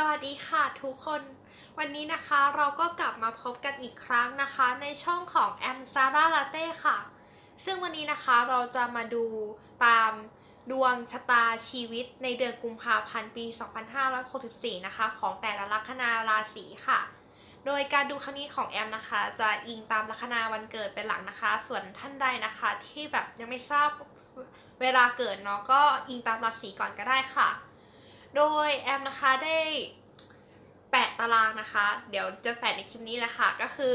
สวัสดีค่ะทุกคนวันนี้นะคะเราก็กลับมาพบกันอีกครั้งนะคะ ในช่องของแอมซาร่าลาเต้ค่ะ ซึ่งวันนี้นะคะเราจะมาดูตามดวงชะตาชีวิตในเดือนกุมภาพันธ์ปี 2564 นะคะ ของแต่ละลัคนาราศีค่ะ โดยการดูครั้งนี้ของแอมนะคะ จะอิงตามลัคนาวันเกิดเป็นหลักนะคะ ส่วนท่านใดนะคะที่แบบยังไม่ทราบเวลาเกิดเนาะก็อิงตามราศีก่อนก็ได้ค่ะ โดยแอมนะคะได้แปะตารางนะคะ เดี๋ยวจะแปะในคลิปนี้แหละค่ะ ก็คือ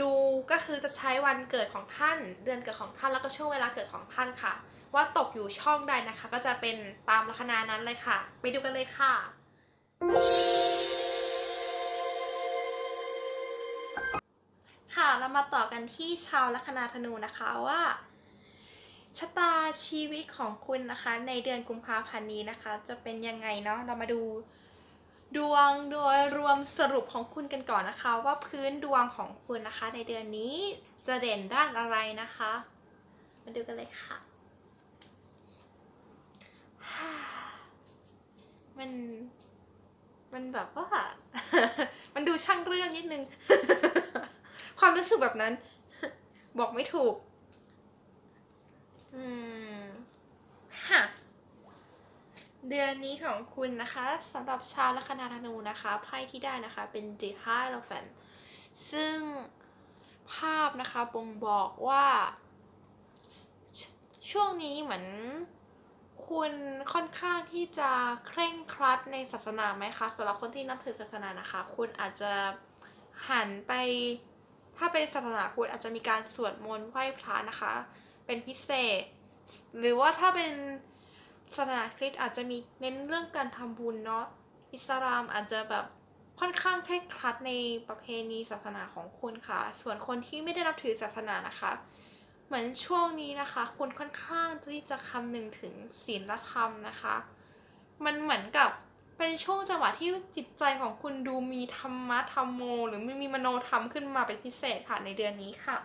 ดูก็คือจะใช้วันเกิดของท่าน เดือนเกิดของท่านแล้วก็ช่วงเวลาเกิดของท่านค่ะ ว่าตกอยู่ช่องใดนะคะ ก็จะเป็นตามลัคนานั้นเลยค่ะ ไปดูกันเลยค่ะ ค่ะเรามาต่อกันที่ชาวลัคนาธนูนะคะว่า ชะตาชีวิตของคุณนะคะ ในเดือนกุมภาพันธ์นี้นะคะ จะเป็นยังไงเนาะเรามาดูดวงโดยรวมสรุปของคุณกันก่อนนะคะ ว่าพื้นดวงของคุณนะคะ ในเดือนนี้จะเด่นด้านอะไรนะคะ มาดูกันเลยค่ะ มันมันแบบว่า มันดูช่างเรื่องนิดนึง ความรู้สึกแบบนั้น บอกไม่ถูก อืมฮะ เดือนนี้ของคุณนะคะสำหรับชาวลัคนาธนูนะคะไพ่ที่ได้นะคะเป็น The Hierophant ซึ่งภาพนะคะบ่งบอกว่าชช่วงนี้เหมือนคุณค่อนข้างที่จะเคร่งครัดในศาสนาไหมคะสำหรับคนที่นับถือศาสนานะคะ คุณอาจจะหันไป ถ้าเป็นศาสนาพุทธอาจจะมีการสวดมนต์ไหว้พระนะคะ เป็นพิเศษ หรือว่าถ้าเป็น ศาสนาคริสต์อาจจะมีเน้นเรื่องการทำบุญเนาะอิสลามอาจจะแบบค่อนข้างเคร่งครัดในประเพณีศาสนาของคุณค่ะ ส่วนคนที่ไม่ได้นับถือศาสนานะคะ เหมือนช่วงนี้นะคะ คุณค่อนข้างที่จะคำนึงถึงศีลธรรมนะคะ มันเหมือนกับเป็นช่วงจังหวะที่จิตใจของคุณดูมีธรรมะธรรมโม หรือไม่มีมโนธรรมขึ้นมาเป็นพิเศษค่ะในเดือนนี้ค่ะ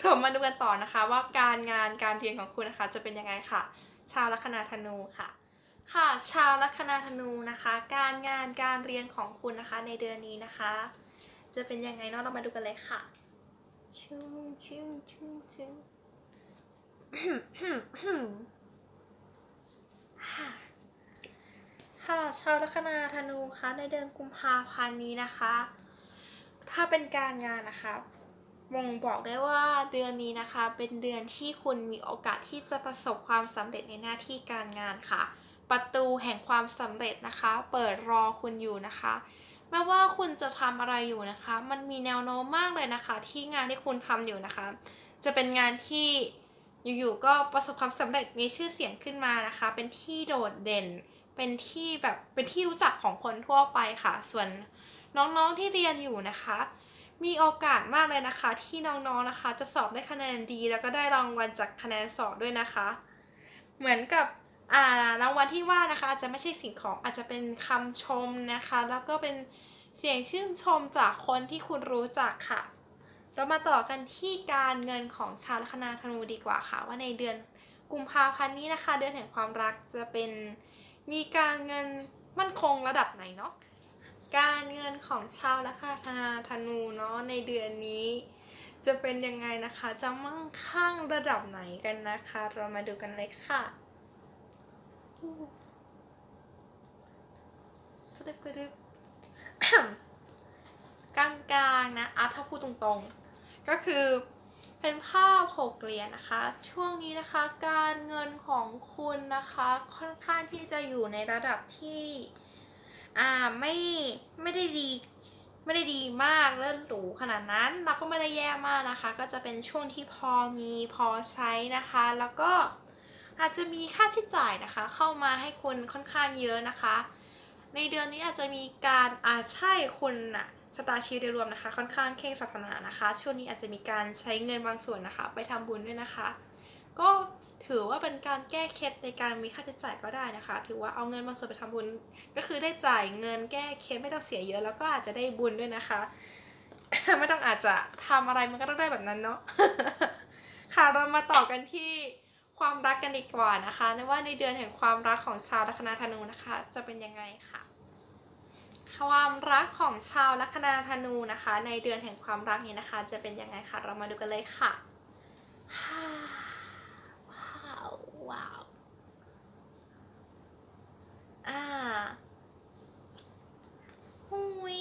เรามาดูกันต่อนะคะว่าการงานการเรียนของคุณนะคะจะเป็นยังไงค่ะ ชาวลัคนาธนูค่ะ ค่ะชาวลัคนาธนูนะคะ การงานการเรียนของคุณนะคะในเดือนนี้นะคะ จะเป็นยังไงเนาะเรามาดูกันเลยค่ะชุ่มชุ่มชุ่มชุ่มค่ะค่ะชาวลัคนาธนูคะในเดือนกุมภาพันธ์นี้นะคะ ถ้าเป็นการงานนะคะ บ่งบอกได้ว่าเดือนนี้นะคะ เป็นเดือนที่คุณมีโอกาสที่จะประสบความสำเร็จในหน้าที่การงานค่ะ ประตูแห่งความสำเร็จนะคะ เปิดรอคุณอยู่นะคะไม่ว่าคุณจะทำอะไรอยู่นะคะ มันมีแนวโน้มมากเลยนะคะ ที่งานที่คุณทำอยู่นะคะ จะเป็นงานที่อยู่ๆก็ประสบความสำเร็จมีชื่อเสียงขึ้นมานะคะ เป็นที่โดดเด่น เป็นที่แบบเป็นที่รู้จักของคนทั่วไปค่ะ ส่วนน้องๆที่เรียนอยู่นะคะ มีโอกาสมากเลยนะคะ ที่น้องๆนะคะ จะสอบได้คะแนนดี แล้วก็ได้รางวัลจากคะแนนสอบด้วยนะคะ เหมือนกับอ่ารางวัลที่ว่านะคะอาจจะไม่ใช่สิ่งของอาจจะเป็นคำชมนะคะ แล้วก็เป็นเสียงชื่นชมจากคนที่คุณรู้จักค่ะ เรามาต่อกันที่การเงินของชาวลัคนาธนูดีกว่าค่ะ ว่าในเดือนกุมภาพันธ์นี้นะคะ เดือนแห่งความรักจะเป็นมีการเงินมั่นคงระดับไหนเนาะ การเงินของชาวลัคนาธนูเนาะในเดือนนี้ จะเป็นยังไงนะคะ จะมั่งคั่งระดับไหนกันนะคะ เรามาดูกันเลยค่ะฟึบฟึบกลางๆนะอะถ้าพูดตรงๆ ก็คือเป็นภาพหกเหรียญนะคะ ช่วงนี้นะคะการเงินของคุณนะคะ ค่อนข้างที่จะอยู่ในระดับที่ อ่าไม่ไม่ได้ดีไม่ได้ดีมากเลิศหรูขนาดนั้นแล้วก็ไม่ได้แย่มากนะคะ ก็จะเป็นช่วงที่พอมีพอใช้นะคะ แล้วก็อาจจะมีค่าใช้จ่ายนะคะ เข้ามาให้คุณค่อนข้างเยอะนะคะ ในเดือนนี้อาจจะมีการอาใช่คุณอะชะตาชีโดยรวมนะคะ ค่อนข้างเคร่งศาสนานะคะ ช่วงนี้อาจจะมีการใช้เงินบางส่วนนะคะ ไปทำบุญด้วยนะคะ ก็ ถือว่าเป็นการแก้เคล็ดในการมีค่าใช้จ่ายก็ได้นะคะ ถือว่าเอาเงินบาส่วนไปทำบุญ ก็คือได้จ่ายเงินแก้เคล็ดไม่ต้องเสียเยอะ แล้วก็อาจจะได้บุญด้วยนะคะ ไม่ต้องอาจจะทำอะไรมันก็ต้องได้แบบนั้นเนาะค่ะเรามาต่อกันที่ความรักกันดีกว่านะคะในว่าในเดือนแห่งความรักของชาวลัคนาธนูนะคะ จะเป็นยังไงค่ะ ความรักของชาวลัคนาธนูนะคะ ในเดือนแห่งความรักนี้นะคะ จะเป็นยังไงคะเรามาดูกันเลยค่ะฮ่าว้าวว้าวอ่าหุย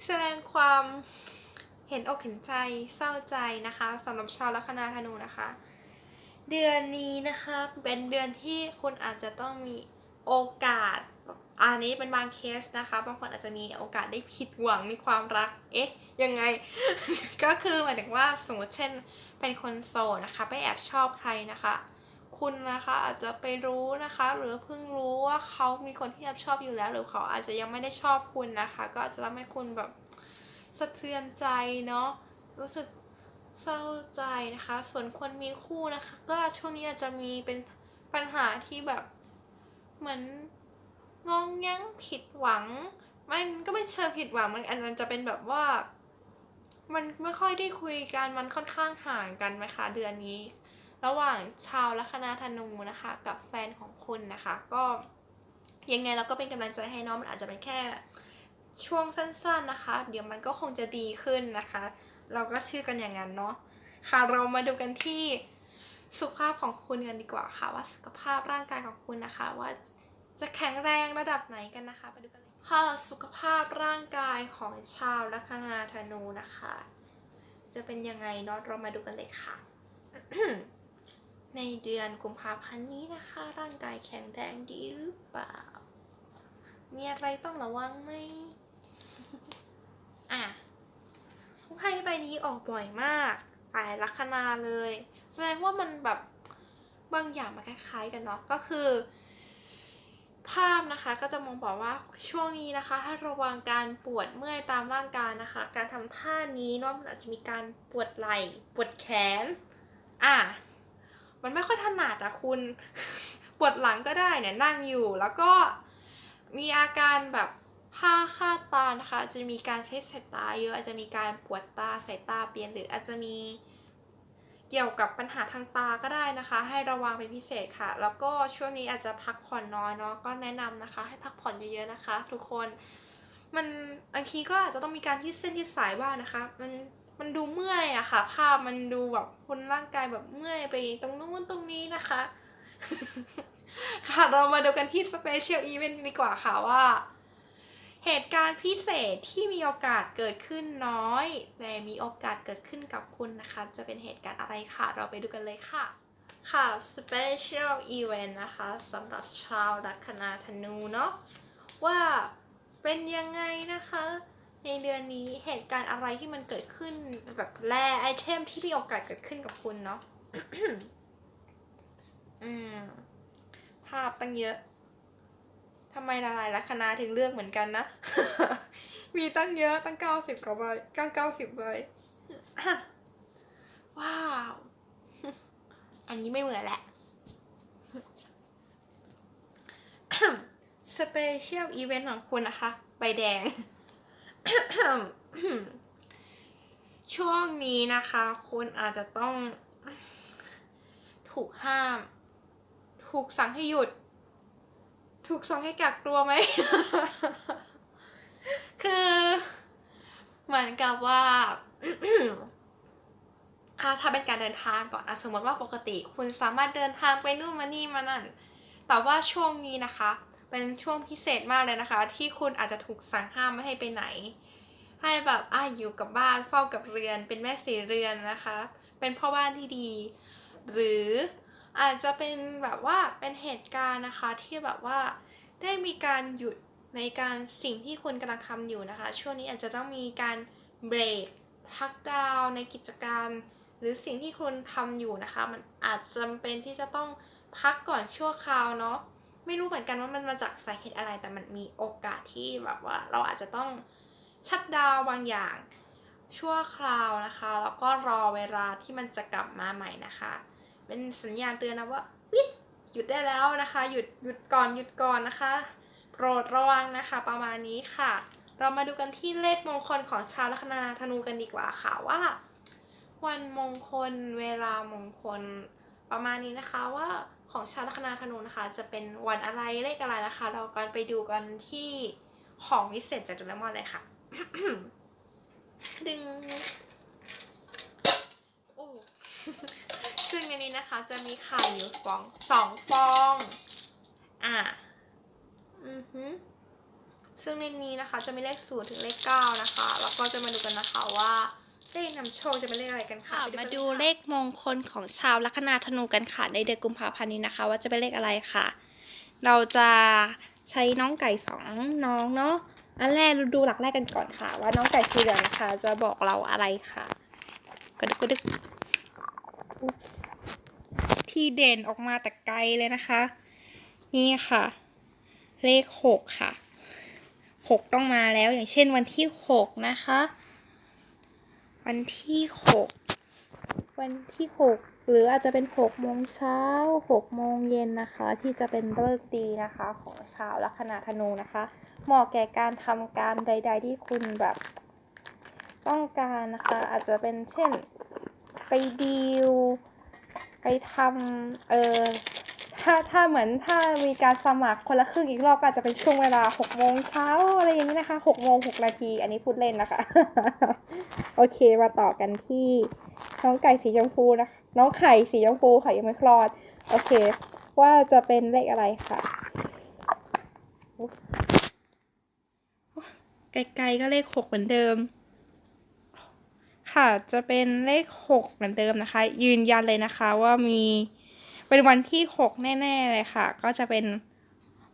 แส ดงความเห็นอกเห็นใจเศร้าใจนะคะสำหรับชาวลัคนาธนูนะคะ เดือนนี้นะคะเป็นเดือนที่คุณอาจจะต้องมีโอกาสอันนี้เป็นบางเคสนะคะ บางคนอาจจะมีโอกาสได้ผิดหวังในความรัก เอ๊ะ ยังไง ก็คือหมายถึงว่าสมมติเช่น เป็นคนโสดนะคะ ไปแอบชอบใครนะคะ คุณนะคะอาจจะไปรู้นะคะ หรือเพิ่งรู้ว่าเขามีคนที่แอบชอบอยู่แล้ว หรือเขาอาจจะยังไม่ได้ชอบคุณนะคะ ก็อาจจะทำให้คุณแบบ สะเทือนใจเนาะรู้สึกเศร้าใจนะคะ ส่วนคนมีคู่นะคะ ก็ช่วงนี้อาจจะมีเป็นปัญหาที่แบบเหมือนงองแงงผิดหวัง มันก็ไม่เชิงผิดหวังมันอันนั้นจะเป็นแบบว่า มันไม่ค่อยได้คุยกันมันค่อนข้างห่างกันไหมคะเดือนนี้ ระหว่างชาวลัคนาธนูนะคะ กับแฟนของคุณนะคะ ก็ยังไงเราก็เป็นกำลังใจให้น้องมันอาจจะเป็นแค่ ช่วงสั้นๆนะคะ เดี๋ยวมันก็คงจะดีขึ้นนะคะ เราก็เชื่อกันอย่างนั้นเนาะค่ะเรามาดูกันที่สุขภาพของคุณกันดีกว่าค่ะ ว่าสุขภาพร่างกายของคุณนะคะ ว่าจะแข็งแรงระดับไหนกันนะคะไปดูกันเลยค่ะสุขภาพร่างกายของชาวลัคนาธนูนะคะ จะเป็นยังไงเนาะเรามาดูกันเลยค่ะ ในเดือนกุมภาพันธ์นี้นะคะ ร่างกายแข็งแรงดีหรือเปล่า มีอะไรต้องระวังไหม อะไพ่ใบนี้ออกบ่อยมากหลายลัคนาเลย แสดงว่ามันแบบบางอย่างมันคล้ายๆกันเนาะก็คือ ภาพนะคะก็จะมองบอกว่าช่วงนี้นะคะให้ระวังการปวดเมื่อยตามร่างกายนะคะ การทำท่านี้เนาะมันอาจจะมีการปวดไหล่ปวดแขน อะมันไม่ค่อยถนัดอะคุณ ปวดหลังก็ได้เนี่ยนั่งอยู่ แล้วก็มีอาการแบบ ผ้าคาดตานะคะจะมีการใช้สายตาเยอะอาจจะมีการปวดตาสายตาเปลี่ยนหรืออาจจะมีเกี่ยวกับปัญหาทางตาก็ได้นะคะ ให้ระวังเป็นพิเศษค่ะ แล้วก็ช่วงนี้อาจจะพักผ่อนน้อยเนาะก็แนะนำนะคะ ให้พักผ่อนเยอะๆนะคะ ทุกคน มันบางทีก็อาจจะต้องมีการยืดเส้นยืดสายบ้างนะคะ มันมันดูเมื่อยอะค่ะ ภาพมันดูแบบคนร่างกายแบบเมื่อยไปตรงนู้นตรงนี้นะคะ ค่ะเรามาดูกันที่สเปเชียลอีเวนต์ดีกว่าค่ะว่า เหตุการณ์พิเศษที่มีโอกาสเกิดขึ้นน้อย แต่มีโอกาสเกิดขึ้นกับคุณนะคะ จะเป็นเหตุการณ์อะไรค่ะ เราไปดูกันเลยค่ะ ค่ะ Special Event นะคะสำหรับชาวลัคนาธนูเนาะว่าเป็นยังไงนะคะ ในเดือนนี้เหตุการณ์อะไรที่มันเกิดขึ้นแบบแรไอเทมที่มีโอกาสเกิดขึ้นกับคุณเนาะอืมภาพตั้งเยอะ ทำไมหลายๆลัคนาถึงเลือกเหมือนกันนะ มีตั้งเยอะตั้งเก้าสิบกว่าใบเก้าเก้าสิบใบว้าว อันนี้ไม่เหมือนแหละ สเปเชียลอีเวนต์ของคุณนะคะ ใบแดง ช่วงนี้นะคะ คุณอาจจะต้อง ถูกห้าม ถูกสั่งให้หยุด ถูกสั่งให้กักตัวไหม คือเหมือนกับว่าอ่าถ้าเป็นการเดินทางก่อนอะสมมติว่าปกติคุณสามารถเดินทางไปนู่นมานี่มานั่น แต่ว่าช่วงนี้นะคะ เป็นช่วงพิเศษมากเลยนะคะ ที่คุณอาจจะถูกสั่งห้ามไม่ให้ไปไหน ให้แบบอ่าอยู่กับบ้านเฝ้ากับเรือน เป็นแม่สีเรือนนะคะ เป็นพ่อบ้านที่ดี หรือ อาจจะเป็นแบบว่าเป็นเหตุการณ์นะคะที่แบบว่าได้มีการหยุดในการสิ่งที่คุณกำลังทำอยู่นะคะ ช่วงนี้อาจจะต้องมีการเบรกพักดาวในกิจการ หรือสิ่งที่คุณทำอยู่นะคะ มันอาจจำเป็นที่จะต้องพักก่อนชั่วคราวเนาะไม่รู้เหมือนกันว่ามันมาจากสาเหตุอะไรแต่มันมีโอกาสที่แบบว่า เราอาจจะต้องชัดดาวบางอย่างชั่วคราวนะคะ แล้วก็รอเวลาที่มันจะกลับมาใหม่นะคะ เป็นสัญญาณเตือนนะว่าวิหยุดได้แล้วนะคะ หยุดหยุดก่อนหยุดก่อนนะคะ โปรดระวังนะคะ ประมาณนี้ค่ะ เรามาดูกันที่เลขมงคลของชาวลัคนาธนูกันดีกว่าค่ะว่า วันมงคลเวลามงคลประมาณนี้นะคะว่าของชาวลัคนาธนูนะคะ จะเป็นวันอะไรเลขอะไรนะคะ เรากันไปดูกันที่ของวิเศษจากโดเรมอนเลยค่ะ ดึง โอ้ ซึ่งในนี้นะคะจะมีไข่อยู่ฟองสองฟอง อะ อือฮึซึ่งในนี้นะคะจะมีเลขศูนย์ถึงเลขเก้านะคะ แล้วก็จะมาดูกันนะคะว่าเลขนำโชคจะเป็นเลขอะไรกันค่ะค่ะไปมากันดูค่ะเลขมงคลของชาวลัคนาธนูกันค่ะ ในเดือนกุมภาพันธ์นี้นะคะ ว่าจะเป็นเลขอะไรค่ะ เราจะใช้น้องไก่สองน้องเนาะ อันแรกเราดูหลักแรกกันก่อนค่ะ ว่าน้องไก่สีเหลืองนะคะ จะบอกเราอะไรค่ะกระดึกกระดึกอุ๊บ ที่เด่นออกมาแต่ไกลเลยนะคะ นี่ค่ะ เลขหกค่ะหกต้องมาแล้วอย่างเช่นวันที่หกนะคะ วันที่หกวันที่หกหรืออาจจะเป็นหกโมงเช้าหกโมงเย็นนะคะ ที่จะเป็นเลิกษ์ดีนะคะ ของชาวลัคนาธนูนะคะ เหมาะแก่การทำการใด ๆ ที่คุณแบบต้องการนะคะ อาจจะเป็นเช่นไปดีล ไปทำเออถ้าถ้าเหมือนถ้ามีการสมัครคนละครึ่งอีกรอบก็อาจจะเป็นช่วงเวลาหกโมงเช้าอะไรอย่างนี้นะคะหกโมงหกนาที อันนี้พูดเล่นนะคะ โอเคมาต่อกันที่น้องไก่สีชมพูนะคะน้องไข่สีชมพูค่ะยังไม่คลอด โอเค ว่าจะเป็นเลขอะไรค่ะไกลๆก็เลขหกเหมือนเดิม ค่ะ จะเป็นเลขหกเหมือนเดิมนะคะ ยืนยันเลยนะคะว่ามีเป็นวันที่หกแน่ ๆ เลยค่ะ ก็จะเป็น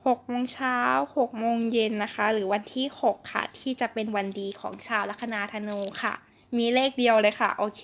หกโมงเช้าหกโมงเย็นนะคะ หรือวันที่หกค่ะ ที่จะเป็นวันดีของชาวลัคนาธนูค่ะ มีเลขเดียวเลยค่ะ โอเค